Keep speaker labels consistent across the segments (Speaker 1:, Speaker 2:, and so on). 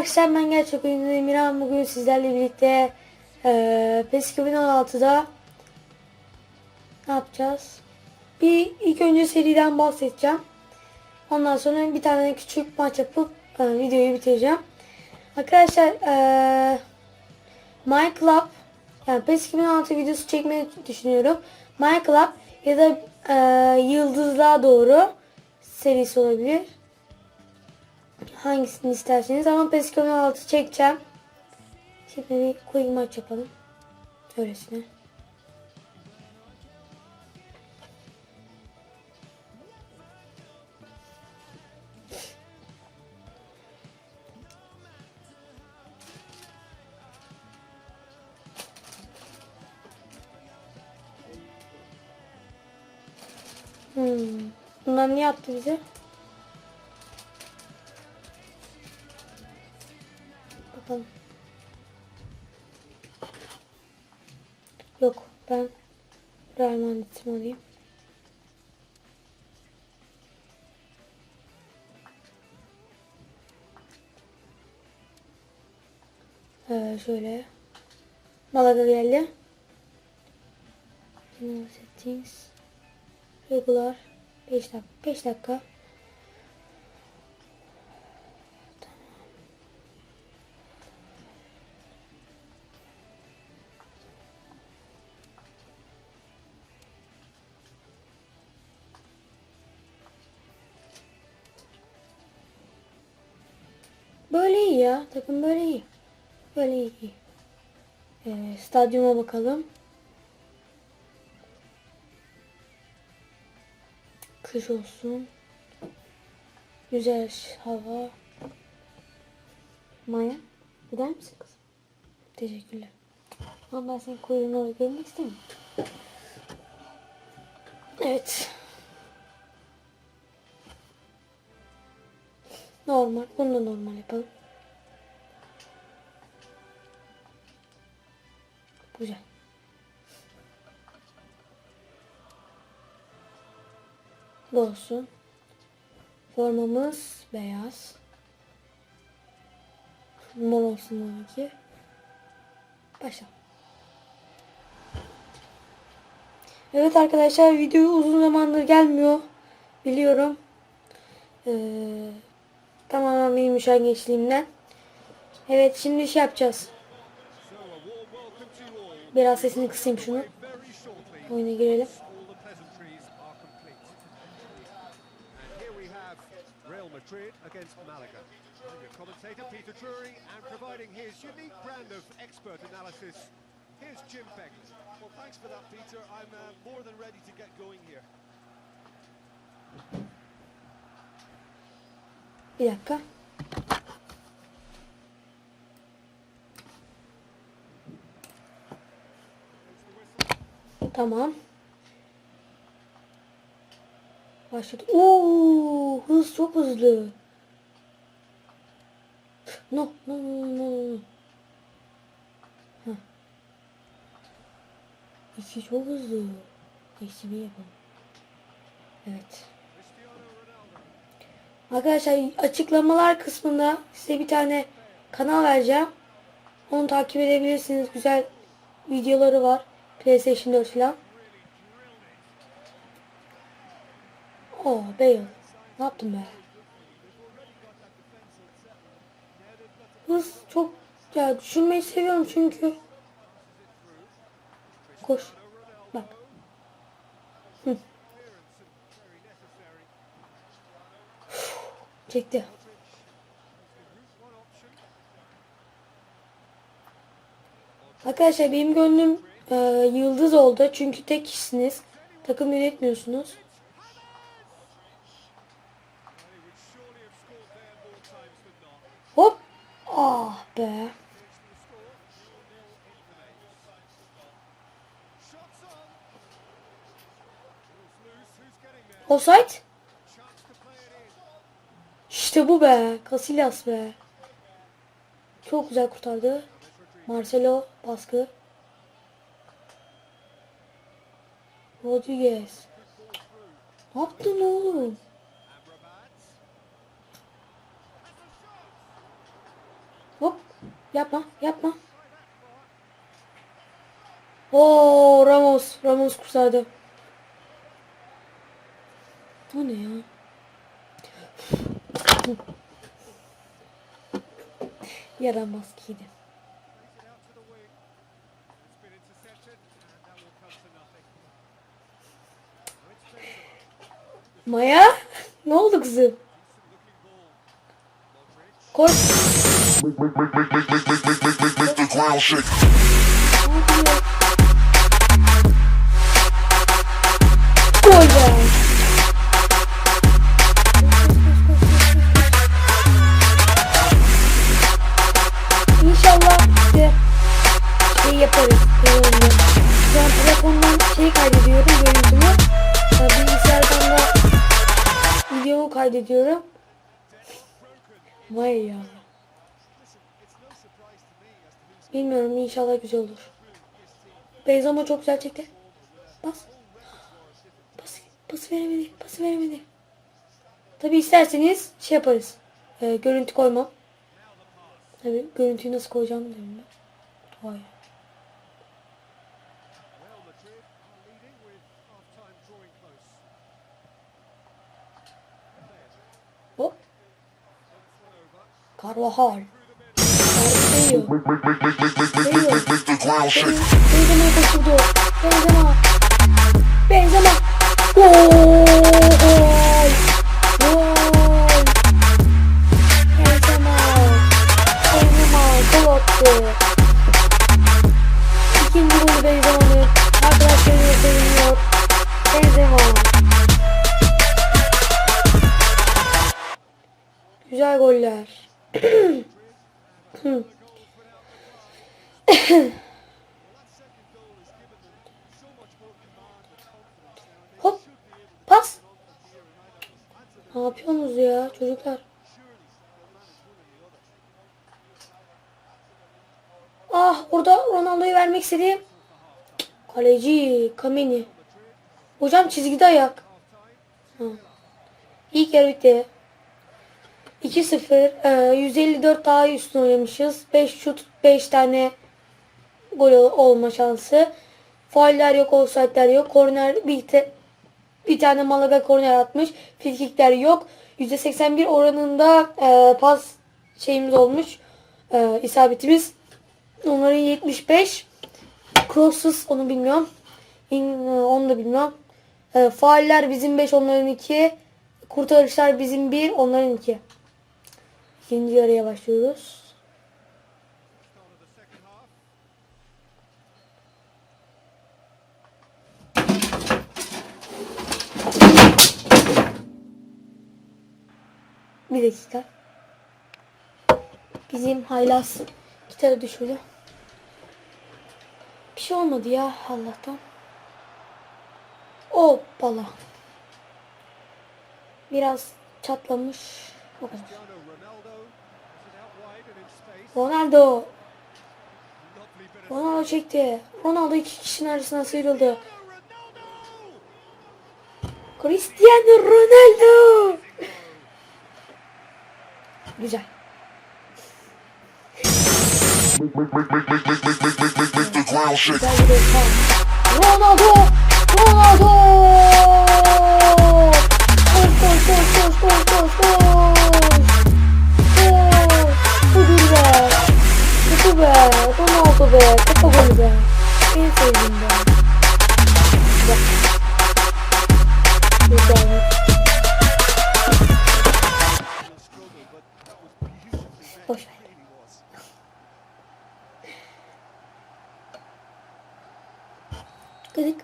Speaker 1: Arkadaşlar ben gerçek oyuncu Emirhan bugün sizlerle birlikte eee PES 2016'da ne yapacağız? Bir ilk önce seriden bahsedeceğim. Ondan sonra bir tane küçük maç yapıp eee, videoyu bitireceğim. Arkadaşlar eee My Club yani PES 2016 videosu çekmeyi düşünüyorum. My Club ya da eee Yıldızlığa doğru serisi olabilir. Hangisini isterseniz ama PES 2016 çekeceğim. Şimdi bir quick maç yapalım. Öylesine. Hmm. Bunlar ne yaptı bize? Bakalım. Yok ben Real Madrid'imi alayım. Ee, şöyle. Malaga settings. Regular. 5 dakika. 5 dakika. Böyle iyi ya. Takım böyle iyi. Böyle iyi. Ee, stadyuma bakalım. Kış olsun. Güzel hava. Maya. Gider misin kızım? Teşekkürler. Ama ben senin kuyruğunu görmek istemiyorum. Evet. Normal. Bunu da normal yapalım. Güzel. Bu olsun. Formamız beyaz. Mor olsun tabii ki. Başla. Evet arkadaşlar video uzun zamandır gelmiyor. Biliyorum. Ee, tamamen benim üşengeçliğimden. Evet şimdi şey yapacağız. Biraz sesini kısayım şunu. Oyuna girelim.
Speaker 2: Here's Jim Begley.
Speaker 3: Well, thanks for that, Peter. I'm uh, more than ready to get going here.
Speaker 1: Bir dakika. Tamam. Başladı. Oo, hız çok hızlı. No, no, no, no. Heh. İki çok hızlı. Bir yapalım. Evet. Arkadaşlar açıklamalar kısmında size bir tane kanal vereceğim. Onu takip edebilirsiniz. Güzel videoları var. PlayStation 4 falan. Oo Bale. Ne yaptın be? Hız çok ya düşünmeyi seviyorum çünkü. Koş. Bak. Hı. Çekti. Arkadaşlar benim gönlüm e, yıldız oldu. Çünkü tek kişisiniz. Takım yönetmiyorsunuz. Hop. Ah be. Offside? İşte bu be. Casillas be. Çok güzel kurtardı. Marcelo baskı. Rodriguez. Ne yaptın oğlum? Hop. Yapma. Yapma. Oo Ramos. Ramos kurtardı. O ne ya? Yaramaz
Speaker 2: kedi.
Speaker 1: Maya? Ne oldu kızım?
Speaker 4: Kork.
Speaker 1: Gol be. Vay ya. Bilmiyorum inşallah güzel olur. Benzema çok güzel çekti. Bas. Pas, pas veremedi. Pas veremedi. Tabi isterseniz şey yaparız. Ee, görüntü koymam. Tabi görüntüyü nasıl koyacağımı bilmiyorum. Vay.
Speaker 4: Ground shake.
Speaker 1: Benzema kaçırdı. Benzema. Benzema. Gol. Gol. Benzema. Benzema gol attı. İkinci golü Benzema'nın. Arkadaşlarıyla seviniyor. Benzema. Güzel goller. Hop. Pas. Ne yapıyorsunuz ya çocuklar? Ah orada Ronaldo'yu vermek istediğim kaleci Kameni. Hocam çizgide ayak. Ha. İlk yarı bitti. 2-0. Ee, 154 daha üstün oynamışız. 5 şut 5 tane gol olma şansı. Fauller yok, offside'ler yok. Korner bir, te- bir tane Malaga korner atmış. Frikikler yok. %81 oranında e, pas şeyimiz olmuş. E, isabetimiz. Onların 75. Crosses onu bilmiyorum. İn, e, onu da bilmiyorum. E, fauller bizim 5 onların 2. Kurtarışlar bizim 1 onların 2. İkinci yarıya başlıyoruz. Bir dakika. Bizim haylaz gitarı düşürdü. Bir şey olmadı ya Allah'tan. Hoppala. Biraz çatlamış. O kadar.
Speaker 2: Ronaldo.
Speaker 1: Ronaldo çekti. Ronaldo iki kişinin arasına sıyrıldı. Cristiano Ronaldo. Güzel. Ronaldo! Ronaldo! Koş koş koş koş koş koş koş! oldu be? O da ne oldu be? Kapa golü be. En sevdiğim be. Güzel. Boş ver. Gıdık.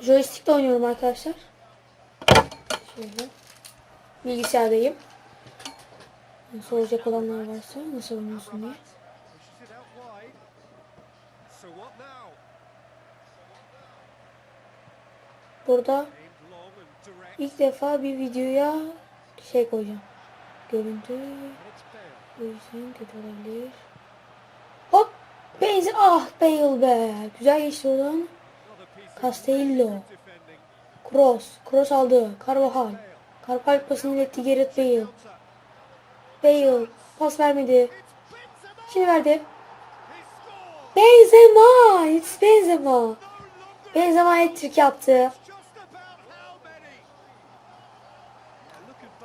Speaker 1: Joystick'le oynuyorum arkadaşlar. Şöyle. Bilgisayardayım. Soracak olanlar varsa nasıl oynuyorsun diye. Burada ilk defa bir videoya şey koyacağım. Görüntü. O yüzden kötü olabilir. Hop! Benzin. Ah Bale be. Güzel geçti oradan. Castello. Cross. Cross aldı. Carvajal. Karpal pasını iletti Gareth Bale. Bale pas vermedi. Şimdi verdi. Benzema! It's Benzema. Benzema hat-trick yaptı.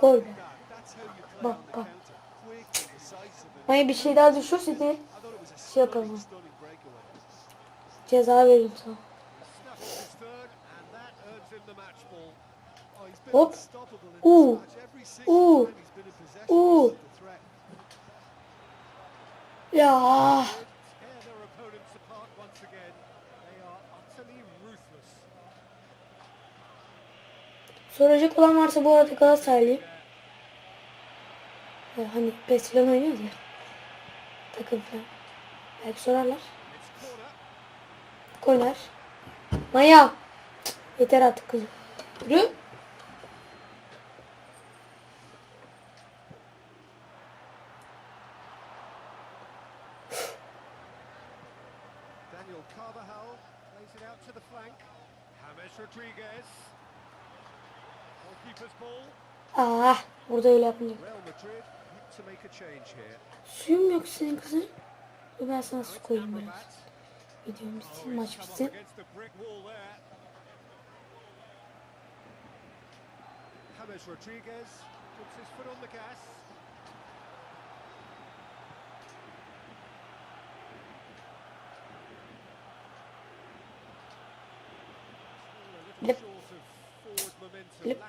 Speaker 1: Gol. Bak bak.
Speaker 3: and
Speaker 1: Maya bir şey daha düşürse de şey yapalım. Ceza veririm sana. Hop.
Speaker 3: he's the threat.
Speaker 1: Ya soracak olan varsa bu arada Galatasaraylıyım. Ee, Hani PES falan oynuyoruz ya. Takım falan. Belki sorarlar. Koynar. Maya. Cık, Yeter artık kızım. Yürü.
Speaker 2: Daniel Carvajal plays it out to the flank. James Rodriguez. Goalkeeper's ball.
Speaker 1: Ah burada öyle yapınca.
Speaker 2: Real Madrid need to make a change here.
Speaker 1: Suyum yok senin kızım. Dur ben sana su koyayım biraz. Videom bitsin maç bitsin.
Speaker 2: James Rodriguez puts his foot on the gas. A little
Speaker 1: Lip. Lip.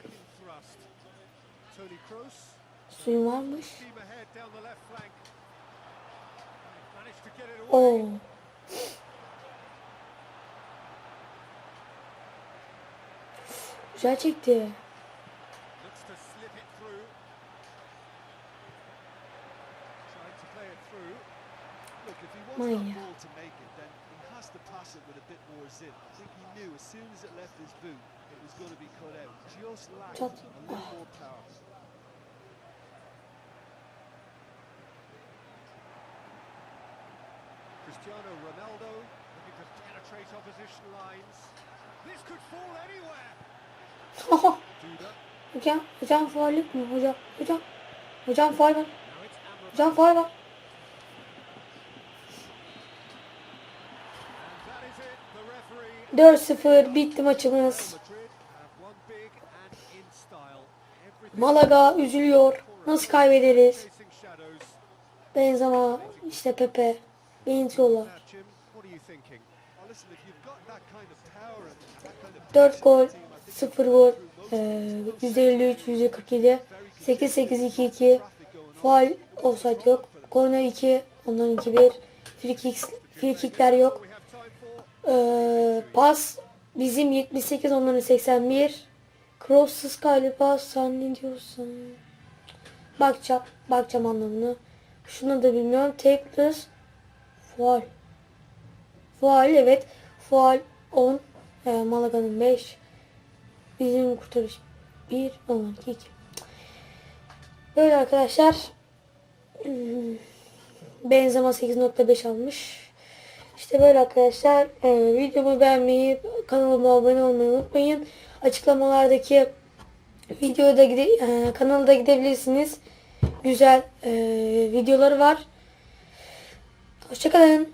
Speaker 1: Suyum varmış. Oo. Güzel çekti.
Speaker 2: Looks it
Speaker 3: with a bit more zip. I think he knew as soon as it left his boot, it was going to be cut out. Just lacked
Speaker 1: Çat.
Speaker 3: a little more power.
Speaker 2: Cristiano Ronaldo looking to penetrate opposition lines. This could fall anywhere.
Speaker 1: Hocam, hocam faul yok mu? Hocam, hocam. Var. Var. 4-0 bitti maçımız. Malaga üzülüyor. Nasıl kaybederiz? Benzema, işte Pepe. Benziyorlar.
Speaker 2: Now, Jim, what are you thinking?
Speaker 3: Oh, listen, if you've got that kind of power and that kind of
Speaker 1: 4
Speaker 3: passion
Speaker 1: gol,
Speaker 3: in the team, I think
Speaker 1: 0 gol. Ee, %53, %47. 8-8-2-2. Faul, offside yok. Korner 2, ondan 2-1. Free, kicks, free kickler yok. Ee, pas bizim 78 onların 81. Crosssuz galiba sen ne diyorsun? Bakacağım. Bakacağım anlamını. Şunu da bilmiyorum. Takeless. Faul. Faul evet. Faul 10. Ee, Malaga'nın 5. Bizim kurtarış 1. Onların 2. Böyle arkadaşlar. Hmm, Benzema 8.5 almış. İşte böyle arkadaşlar. Ee, videomu beğenmeyi, kanalıma abone olmayı unutmayın. Açıklamalardaki videoya da gide, e, kanala da gidebilirsiniz. Güzel e, videoları var. Hoşçakalın.